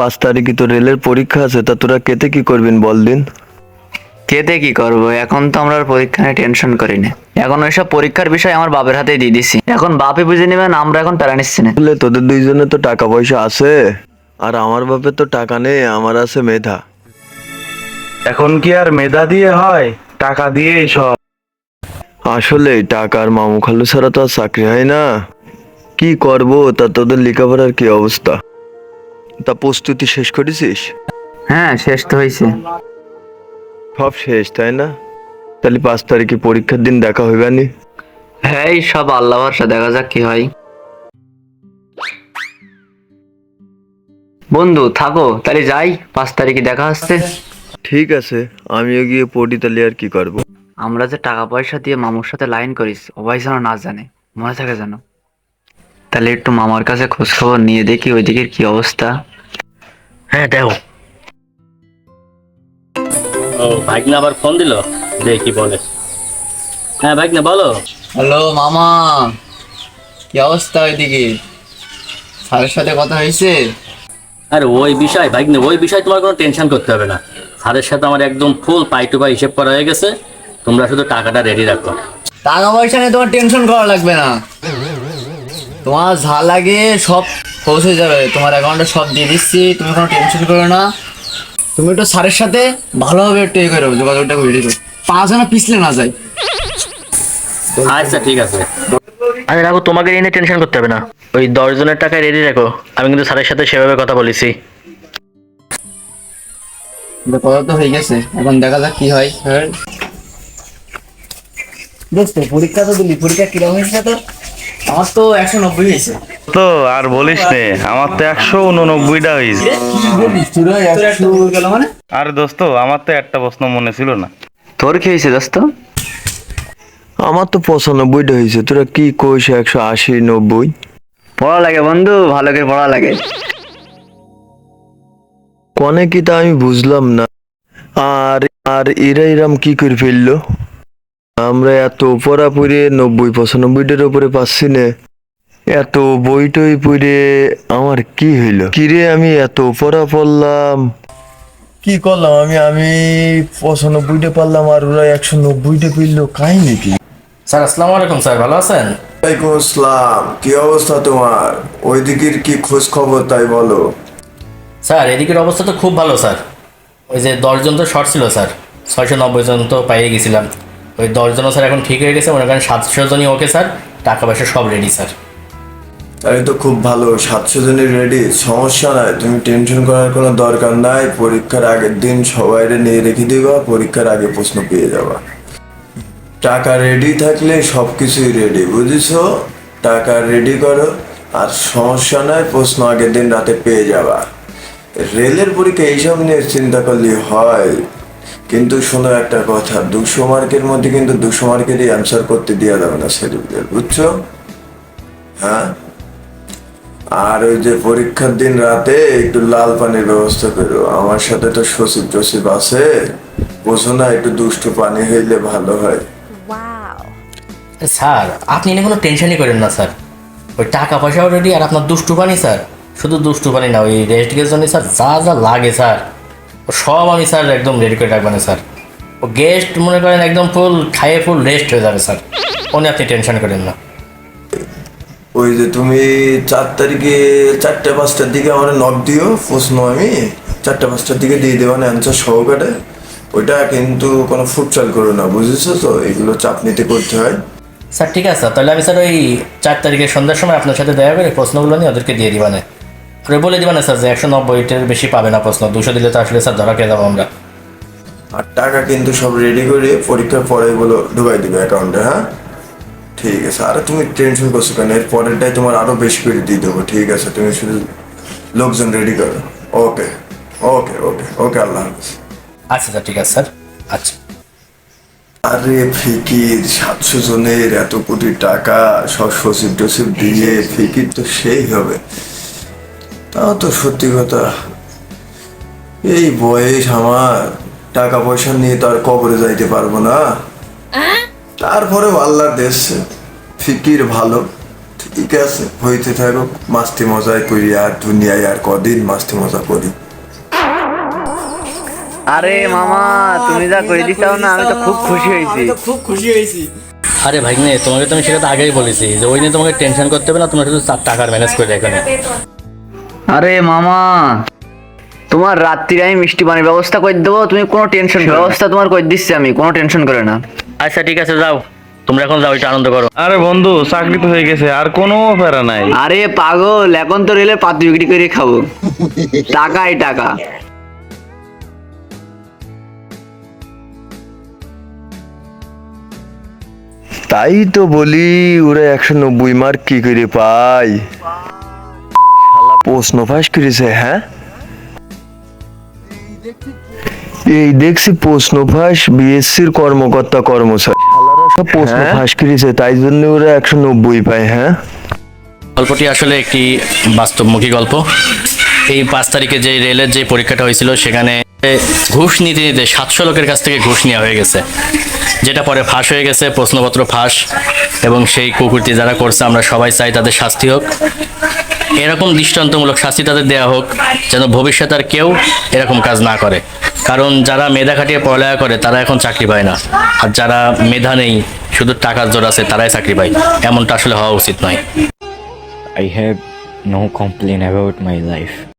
পাঁচ তারিখে তো রেলের পরীক্ষা আছে তা তোরা কেতে কি করবেন বল দিন? কেতে কি করব? এখন তো আমরা আর পরীক্ষা নিয়ে টেনশন করি না এখন ওইসব পরীক্ষার বিষয় আমার বাপের হাতেই দিয়ে দিছি। এখন বাপে বুঝে নেবেন আমরা এখন প্যারা নিচ্ছি না। বলে তোদের দুইজনে তো টাকা পয়সা আছে আর আমার বাপের তো টাকা নেই আমার আছে মেধা। এখন কি আর মেধা দিয়ে হয়? টাকা দিয়েই সব। আসলে টাকার মামু খালু ছাড়া তো আর চাকরি হয় না। কি করব তা তোদের লেখাপড়ার কি অবস্থা? তা প্রস্তুতি শেষ করেছিস? হ্যাঁ শেষ তো হয়েছে। সব শেষ তাই না? তাহলে পাঁচ তারিখে পরীক্ষার দিন দেখা হইবে নি হ্যাঁ এই সব আল্লাহ ভরসা দেখা যাক কি হয়। বন্ধু থাকো তাহলে যাই পাঁচ তারিখে দেখা হচ্ছে। ঠিক আছে আমিও গিয়ে পড়ি তাহলে আর কি করব? আমরা যে টাকা পয়সা দিয়ে মামুর সাথে লাইন করিস সবাই যেন না জানে মনে থাকে যেন। তাহলে একটু মামার কাছে খোঁজ খবর নিয়ে দেখি ওইদিকের কি অবস্থা। হ্যাঁ দেখো। ও ভাগ্নে আবার ফোন দিল? দেখি বলে? হ্যাঁ ভাগ্নে বলো। হ্যালো মামা। কি অবস্থা ওইদিকে? স্যারের সাথে কথা হয়েছে? আরে ওই বিষয় ভাগ্নে ওই বিষয় তোমার কোনো টেনশন করতে হবে না। স্যারের সাথে আমার একদম ফুল পাই টু পাই হিসেব করা হয়ে গেছে। তোমরা শুধু টাকাটা রেডি রাখো। টাকা পয়সা নিয়ে তোমার টেনশন করা লাগবে না। তোমার যা লাগে সব পৌঁছে যাবে। তোমার অ্যাকাউন্টে সব দিয়ে দিচ্ছি। তুমি কোনো টেনশন করো না। তুমি একটু স্যারের সাথে ভালোভাবে একটু ইয়ে করো যোগাযোগটা করে দিও। পা যেন পিছলে না যায়। আচ্ছা ঠিক আছে। আরে রাখো তোমাকে এই নিয়ে টেনশন করতে হবে না। ওই দশ জনের টাকা রেডি রাখো। আমি কিন্তু স্যারের সাথে সেভাবে কথা বলেছি। কথা তো হয়ে গেছে। এখন দেখা যাক কি হয়। দোস্ত পরীক্ষা তো দিলি। পরীক্ষা কীরকম হয়েছে তোর? আমার তো একশো নব্বই হয়েছে। তো আর বলিস নে আমার তো একশো উননব্বইটা হয়েছে। মানে? আরে দোস্ত আমার তো একটা প্রশ্ন মনে ছিল না। তোর কি হয়েছে দোস্ত? আমার তো পঁচানব্বইটা হয়েছে তোরা কি কইস একশো আশি নব্বই? পড়া লাগে বন্ধু ভালো করে পড়া লাগে। কনে কি তা আমি বুঝলাম না। আর আর এরা এরাম কি করে ফেলল? আমরা এত পড়া পড়ে নব্বই পঁচানব্বইটার উপরে পাচ্ছি না। এত বই টই পড়ে আমার কি হইল? কিরে আমি এত পড়া পড়লাম? কি করলাম আমি? আমি পঁচানব্বইটা পারলাম আর ওরা একশো নব্বইটা পেললো কাহিনী কি? স্যার আসসালামু আলাইকুম স্যার ভালো আছেন? ওয়ালাইকুম আসসালাম। কি অবস্থা তোমার? ওই দিকের কি খোঁজ খবর তাই বলো? স্যার এদিকের অবস্থা তো খুব ভালো স্যার। ওই যে দশজন তো শর্ট ছিল স্যার। ছয়শো নব্বই জন তো পাইয়ে গেছিলাম। ওই দশজনও স্যার এখন ঠিক হয়ে গেছে মনে করেন সাতশো জনই ওকে স্যার টাকা পয়সা সব রেডি স্যার। তাই তো খুব ভালো, সাতশো জনের রেডি সমস্যা নাই। তুমি টেনশন করার কোনো দরকার নাই, পরীক্ষার আগের দিন সবাই নিয়ে রেখে দিবা, পরীক্ষার আগে প্রশ্ন পেয়ে যাবা। টাকা রেডি থাকলে সব কিছুই রেডি বুঝেছ? টাকা রেডি করো, আর সমস্যা নাই, প্রশ্ন আগের দিন রাতে পেয়ে যাবা। রেলের পরীক্ষা এইসব নিয়ে চিন্তা করলে হয়। কিন্তু শোনো একটা কথা, দুশো মার্কের মধ্যে কিন্তু দুশো মার্কেরই অ্যান্সার করতে দেওয়া যাবে না সেদিকে বুঝছ? হ্যাঁ? আর ওই যে পরীক্ষার দিন রাতে একটু লাল পানির ব্যবস্থা করো। আমার সাথে তো সচিব টসিব আছে বোঝো না একটু দুষ্টু পানি হইলে ভালো হয়. স্যার আপনি এনে কোনো টেনশনই করেন না স্যার। ওই টাকা পয়সাও রেডি আর আপনার দুষ্টু পানি স্যার। শুধু দুষ্টু পানি না ওই রেস্ট গেস্ট জন্য স্যার যা যা লাগে স্যার ও সব আমি স্যার একদম রেডি করে রাখবেন স্যার। ও গেস্ট মনে করেন একদম ফুল খাইয়ে ফুল রেস্ট হয়ে যাবে স্যার। উনি আপনি টেনশন করেন না। ওই যে তুমি চার তারিখে চারটে পাঁচটার দিকে আমার নব দিও প্রশ্ন আমি চারটে পাঁচটার দিকে দিয়ে দেবো না অ্যান্সার সহকারে। ওইটা কিন্তু কোনো ফুটচাল করো না বুঝেছ তো? এগুলো চাপ নিতে করতে হয়। স্যার ঠিক আছে তাহলে আমি স্যার ওই চার তারিখের সন্ধ্যার সময় আপনার সাথে দেখা করে প্রশ্নগুলো নিয়ে ওদেরকে দিয়ে দিবানে আর বলে দিবানে স্যার যে একশো নব্বইটার বেশি পাবে না প্রশ্ন। দুশো দিলে তো আসলে স্যার ধরা খেয়ে যাব আমরা। আর টাকা কিন্তু সব রেডি করে পরীক্ষার পরে এগুলো ঢুকাই দিবে অ্যাকাউন্টে হ্যাঁ? ঠিক আছে। আরে তুমি টেনশন করছ কেন? এর পরেরটাই তোমার আরও বেশি করে দিয়ে দেবো ঠিক আছে? তুমি শুধু লোকজন রেডি করো। ওকে ওকে ওকে ওকে আল্লাহ হাফিজ। আচ্ছা স্যার ঠিক আছে স্যার। আচ্ছা। আরে ফিকির সাতশো জনের এত কোটি টাকা সব সচিব টসিব দিয়ে ফিকির তো সেই হবে। তাও তো সত্যি কথা। এই বয়স আমার টাকা পয়সা নিয়ে তো আর কবরে যাইতে পারব না। তারপরে আল্লাহর দেশ ফিকির ভালো ঠিক আছে হইতে থাকো মাস্তি মজাই করি আর দুনিয়ায় আর কদিন মাস্তি মজা করি। আরে মামা তুমি যা করে দিছাও না আমি তো খুব খুশি হয়েছি। খুব খুশি হয়েছি। আরে ভাগ্নে তোমাকে তো আমি সেটা তো আগেই বলেছি যে ওই নিয়ে তোমাকে টেনশন করতে হবে না তোমরা শুধু চার টাকার ম্যানেজ করে এখানে আরে মামা তোমার রাত্রিরে আমি মিষ্টি পানির ব্যবস্থা করে দেবো তুমি কোনো টেনশন ব্যবস্থা তোমার করে দিচ্ছি আমি কোনো টেনশন করে না। আচ্ছা ঠিক আছে যাও। তোমরা এখন যাও একটু আনন্দ করো। আরে বন্ধু চাকরি তো হয়ে গেছে আর কোনো প্যারা নাই। আরে পাগল এখন তো রেলে পাতি বিক্রি করে খাব। টাকাই টাকা। তাই তো বলি ওরা একশো নব্বই মার্ক কি করে পাই শালা প্রশ্ন ফাঁস করেছে হ্যাঁ? এই দেখছি প্রশ্ন ফাঁস বিএসসির কর্মকর্তা কর্মচারী। সব প্রশ্ন ফাঁস করেছে তাই জন্য ওরা একশো নব্বই পায় হ্যাঁ? গল্পটি আসলে একটি বাস্তবমুখী গল্প। এই পাঁচ তারিখে যে রেলের যে পরীক্ষাটা হয়েছিল সেখানে ঘুষ নিতে নিতে সাতশো লোকের কাছ থেকে ঘুষ নেওয়া হয়ে গেছে। যেটা পরে ফাঁস হয়ে গেছে প্রশ্নপত্র ফাঁস এবং সেই কুকুরটি যারা করছে আমরা সবাই চাই তাদের শাস্তি হোক। এরকম দৃষ্টান্তমূলক শাস্তি তাদের দেওয়া হোক, যেন ভবিষ্যতে আর কেউ এরকম কাজ না করে। কারণ যারা মেধা খাটিয়ে পড়ালেখা করে, তারা এখন চাকরি পায় না। আর যারা মেধা নেই, শুধু টাকার জোর আছে, তারাই চাকরি পায়। এমনটা আসলে হওয়া উচিত নয়। I have no complain about my life.